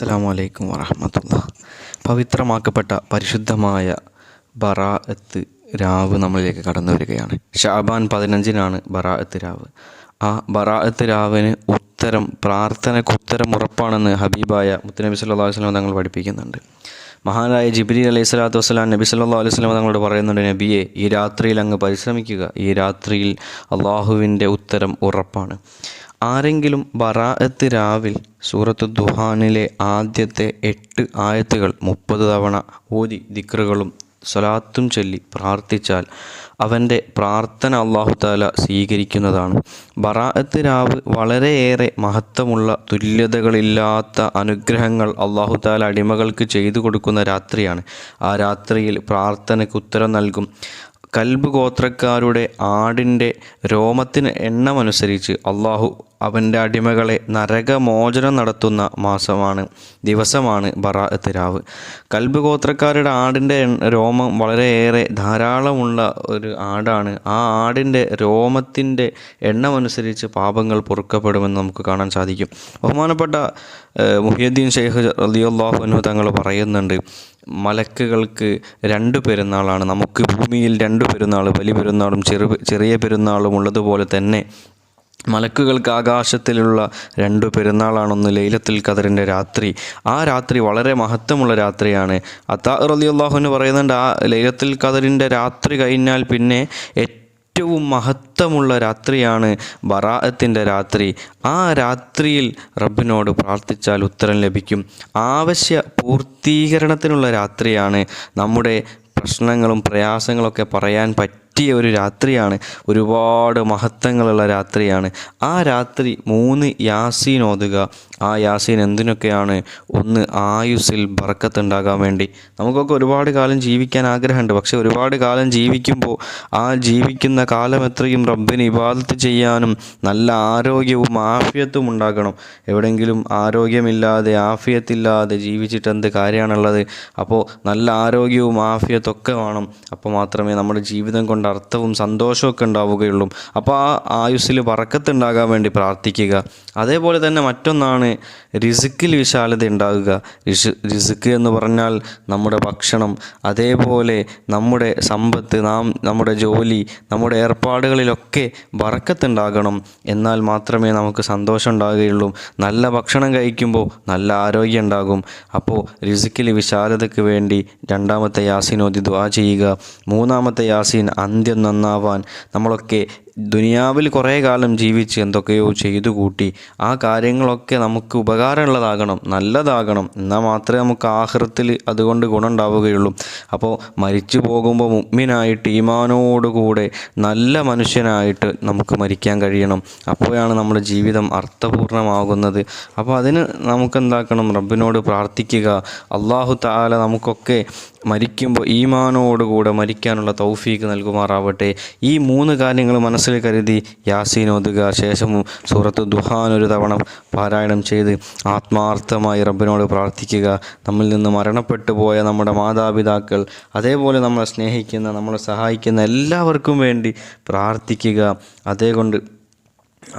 അസ്സലാമു അലൈക്കും വറഹമത്തുള്ള പവിത്രമാക്കപ്പെട്ട പരിശുദ്ധമായ ബറാഅത്ത് രാവ് നമ്മളിലേക്ക് കടന്നു വരികയാണ്. ഷാബാൻ പതിനഞ്ചിനാണ് ബറാഅത്ത് രാവ്. ആ ബറാഅത്ത് രാവിന് ഉത്തരം പ്രാർത്ഥനയ്ക്ക് ഉത്തരം ഉറപ്പാണെന്ന് ഹബീബായ മുത്തനബി അലൈഹി വസല്ലം തങ്ങൾ പഠിപ്പിക്കുന്നുണ്ട്. മഹാനായ ജിബിലി അലൈഹി സ്വലാത്തു വസ്സലാം നബി സല്ലല്ലാഹു അലൈഹി വസല്ലം തങ്ങളോട് പറയുന്നുണ്ട് നബിയെ ഈ രാത്രിയിൽ അങ്ങ് പരിശ്രമിക്കുക. ഈ രാത്രിയിൽ അള്ളാഹുവിന്റെ ഉത്തരം ഉറപ്പാണ്. ആരെങ്കിലും ബറാഅത്ത് രാവിൽ സൂറത്ത് ദുഹാനിലെ ആദ്യത്തെ എട്ട് ആയത്തുകൾ മുപ്പത് തവണ ഓതി ദിക്റുകളും സ്വലാത്തും ചൊല്ലി പ്രാർത്ഥിച്ചാൽ അവന്റെ പ്രാർത്ഥന അള്ളാഹു താല സ്വീകരിക്കുന്നതാണ്. ബറാഅത്ത് രാവ് വളരെയേറെ മഹത്വമുള്ള തുല്യതകളില്ലാത്ത അനുഗ്രഹങ്ങൾ അള്ളാഹു താല അടിമകൾക്ക് ചെയ്തു കൊടുക്കുന്ന രാത്രിയാണ്. ആ രാത്രിയിൽ പ്രാർത്ഥനയ്ക്ക് ഉത്തരം നൽകും. കൽബ് ഗോത്രക്കാരുടെ ആടിന്റെ രോമത്തിന് എണ്ണമനുസരിച്ച് അള്ളാഹു അവന്റെ അടിമകളെ നരകമോചനം നടത്തുന്ന മാസമാണ് ദിവസമാണ് ബറാഅത്ത് രാവ് കൽബ് ഗോത്രക്കാരുടെ ആടിന്റെ രോമം വളരെയേറെ ധാരാളമുള്ള ഒരു ആടാണ്. ആ ആടിന്റെ രോമത്തിന്റെ എണ്ണമനുസരിച്ച് പാപങ്ങൾ പൊറുക്കപ്പെടുമെന്ന് നമുക്ക് കാണാൻ സാധിക്കും. ബഹുമാനപ്പെട്ട മുഹിയുദ്ദീൻ ഷെയ്ഖ് അൻഹു തങ്ങൾ പറയുന്നുണ്ട് മലക്കുകൾക്ക് രണ്ട് പെരുന്നാളാണ് നമുക്ക് ഭൂമിയിൽ രണ്ട് പെരുന്നാൾ വലിയ പെരുന്നാളും ചെറു ചെറിയ പെരുന്നാളും ഉള്ളതുപോലെ തന്നെ മലക്കുകൾക്ക് ആകാശത്തിലുള്ള രണ്ടു പെരുന്നാളാണൊന്ന് ലൈലത്തിൽ കദറിന്റെ രാത്രി. ആ രാത്രി വളരെ മഹത്വമുള്ള രാത്രിയാണ്. അത്താ എന്ന് പറയുന്നുണ്ട് ആ ലൈലത്തിൽ കദറിന്റെ രാത്രി കഴിഞ്ഞാൽ പിന്നെ ഏറ്റവും മഹത്വമുള്ള രാത്രിയാണ് ബറാഅത്തിന്റെ രാത്രി. ആ രാത്രിയിൽ റബ്ബിനോട് പ്രാർത്ഥിച്ചാൽ ഉത്തരം ലഭിക്കും. ആവശ്യ പൂർത്തീകരണത്തിനുള്ള രാത്രിയാണ്. നമ്മുടെ പ്രശ്നങ്ങളും പ്രയാസങ്ങളൊക്കെ പറയാൻ പറ്റിയ ഒരു രാത്രിയാണ്. ഒരുപാട് മഹത്വങ്ങളുള്ള രാത്രിയാണ്. ആ രാത്രി മൂന്ന് യാസീൻ ഓതുക ആ യാസീൻ എന്തിനൊക്കെയാണ് ഒന്ന് ആയുസ്സിൽ ബർക്കത്തുണ്ടാകാൻ വേണ്ടി? നമുക്കൊക്കെ ഒരുപാട് കാലം ജീവിക്കാൻ ആഗ്രഹമുണ്ട്. പക്ഷെ ഒരുപാട് കാലം ജീവിക്കുമ്പോൾ ആ ജീവിക്കുന്ന കാലം എത്രയും റബ്ബിന് ഇബാദത്ത് ചെയ്യാനും നല്ല ആരോഗ്യവും ആഫിയത്തും ഉണ്ടാകണം. എവിടെയെങ്കിലും ആരോഗ്യമില്ലാതെ ആഫിയത്തില്ലാതെ ജീവിച്ചിട്ട് എന്ത് കാര്യമാണുള്ളത്? അപ്പോൾ നല്ല ആരോഗ്യവും ആഫിയത്തൊക്കെ വേണം. അപ്പോൾ മാത്രമേ നമ്മുടെ ജീവിതം കൊണ്ട് അർത്ഥവും സന്തോഷമൊക്കെ ഉണ്ടാവുകയുള്ളൂ. അപ്പോൾ ആ ആയുസ്സിൽ വറക്കത്തുണ്ടാകാൻ വേണ്ടി പ്രാർത്ഥിക്കുക. അതേപോലെ തന്നെ മറ്റൊന്നാണ് റിസുക്കിൽ വിശാലത ഉണ്ടാകുക. റിസ് എന്ന് പറഞ്ഞാൽ നമ്മുടെ ഭക്ഷണം അതേപോലെ നമ്മുടെ സമ്പത്ത് നാം നമ്മുടെ ജോലി നമ്മുടെ ഏർപ്പാടുകളിലൊക്കെ വറക്കത്തുണ്ടാകണം. എന്നാൽ മാത്രമേ നമുക്ക് സന്തോഷം ഉണ്ടാകുകയുള്ളൂ. നല്ല ഭക്ഷണം കഴിക്കുമ്പോൾ നല്ല ആരോഗ്യം ഉണ്ടാകും. അപ്പോൾ റിസുക്കിൽ വിശാലതയ്ക്ക് വേണ്ടി രണ്ടാമത്തെ ഓതി ദുആ ചെയ്യുക. മൂന്നാമത്തെ യാസീൻ അന്ത്യം നന്നാവാൻ നമ്മളൊക്കെ ദുനിയാവിൽ കുറേ കാലം ജീവിച്ച് എന്തൊക്കെയോ ചെയ്തു കൂട്ടി ആ കാര്യങ്ങളൊക്കെ നമുക്ക് ഉപകാരമുള്ളതാകണം നല്ലതാകണം. എന്നാൽ മാത്രമേ നമുക്ക് ആഹൃത്തിൽ അതുകൊണ്ട് ഗുണം ഉണ്ടാവുകയുള്ളൂ അപ്പോൾ മരിച്ചു പോകുമ്പോൾ മുഗ്മിനായിട്ട് ഈമാനോടുകൂടെ നല്ല മനുഷ്യനായിട്ട് നമുക്ക് മരിക്കാൻ കഴിയണം. അപ്പോഴാണ് നമ്മുടെ ജീവിതം അർത്ഥപൂർണമാകുന്നത്. അപ്പോൾ അതിന് നമുക്ക് എന്താക്കണം റബ്ബിനോട് പ്രാർത്ഥിക്കുക. അള്ളാഹു താല നമുക്കൊക്കെ മരിക്കുമ്പോൾ ഈമാനോടുകൂടെ മരിക്കാനുള്ള തൗഫീക്ക് നൽകുമാറാവട്ടെ. ഈ മൂന്ന് കാര്യങ്ങൾ മനസ്സിൽ കരുതി യാസീൻ ഓതുക. ശേഷം സൂറത്ത് ദുഹാൻ ഒരു തവണ പാരായണം ചെയ്ത് ആത്മാർത്ഥമായി റബ്ബിനോട് പ്രാർത്ഥിക്കുക. നമ്മിൽ നിന്ന് മരണപ്പെട്ടു പോയ നമ്മുടെ മാതാപിതാക്കൾ അതേപോലെ നമ്മളെ സ്നേഹിക്കുന്ന നമ്മളെ സഹായിക്കുന്ന എല്ലാവർക്കും വേണ്ടി പ്രാർത്ഥിക്കുക. അതേ കൊണ്ട്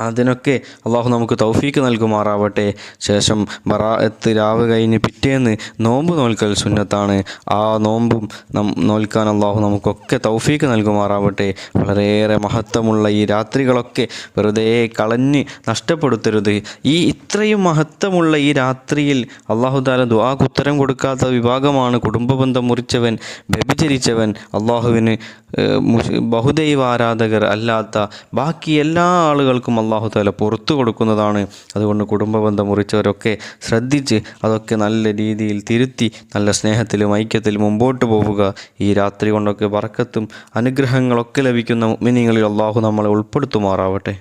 അതിനൊക്കെ അള്ളാഹു നമുക്ക് തൗഫീക്ക് നൽകുമാറാവട്ടെ. ശേഷം ബറാഅത്ത് രാവ് കഴിഞ്ഞ് പിറ്റേന്ന് നോമ്പ് നോൽക്കൽ സുന്നത്താണ്. ആ നോമ്പും നം നോൽക്കാൻ അള്ളാഹു നമുക്കൊക്കെ തൗഫീക്ക് നൽകുമാറാവട്ടെ. വളരെയേറെ മഹത്വമുള്ള ഈ രാത്രികളൊക്കെ വെറുതെ കളഞ്ഞ് നഷ്ടപ്പെടുത്തരുത്. ഈ ഇത്രയും മഹത്വമുള്ള ഈ രാത്രിയിൽ അള്ളാഹു താല ദുആക്ക് ഉത്തരം കൊടുക്കാത്ത വിഭാഗമാണ് കുടുംബ ബന്ധം മുറിച്ചവൻ വ്യഭിചരിച്ചവൻ അള്ളാഹുവിന് ബഹുദൈവ ആരാധകർ അല്ലാത്ത ബാക്കി എല്ലാ ആളുകൾക്കും അള്ളാഹു തല പുറത്തു കൊടുക്കുന്നതാണ്. അതുകൊണ്ട് കുടുംബബന്ധം മുറിച്ചവരൊക്കെ ശ്രദ്ധിച്ച് അതൊക്കെ നല്ല രീതിയിൽ തിരുത്തി നല്ല സ്നേഹത്തിലും ഐക്യത്തിലും മുമ്പോട്ട് പോവുക. ഈ രാത്രി കൊണ്ടൊക്കെ വറക്കത്തും അനുഗ്രഹങ്ങളൊക്കെ ലഭിക്കുന്ന മിനിങ്ങളിൽ അള്ളാഹു നമ്മളെ ഉൾപ്പെടുത്തുമാറാവട്ടെ.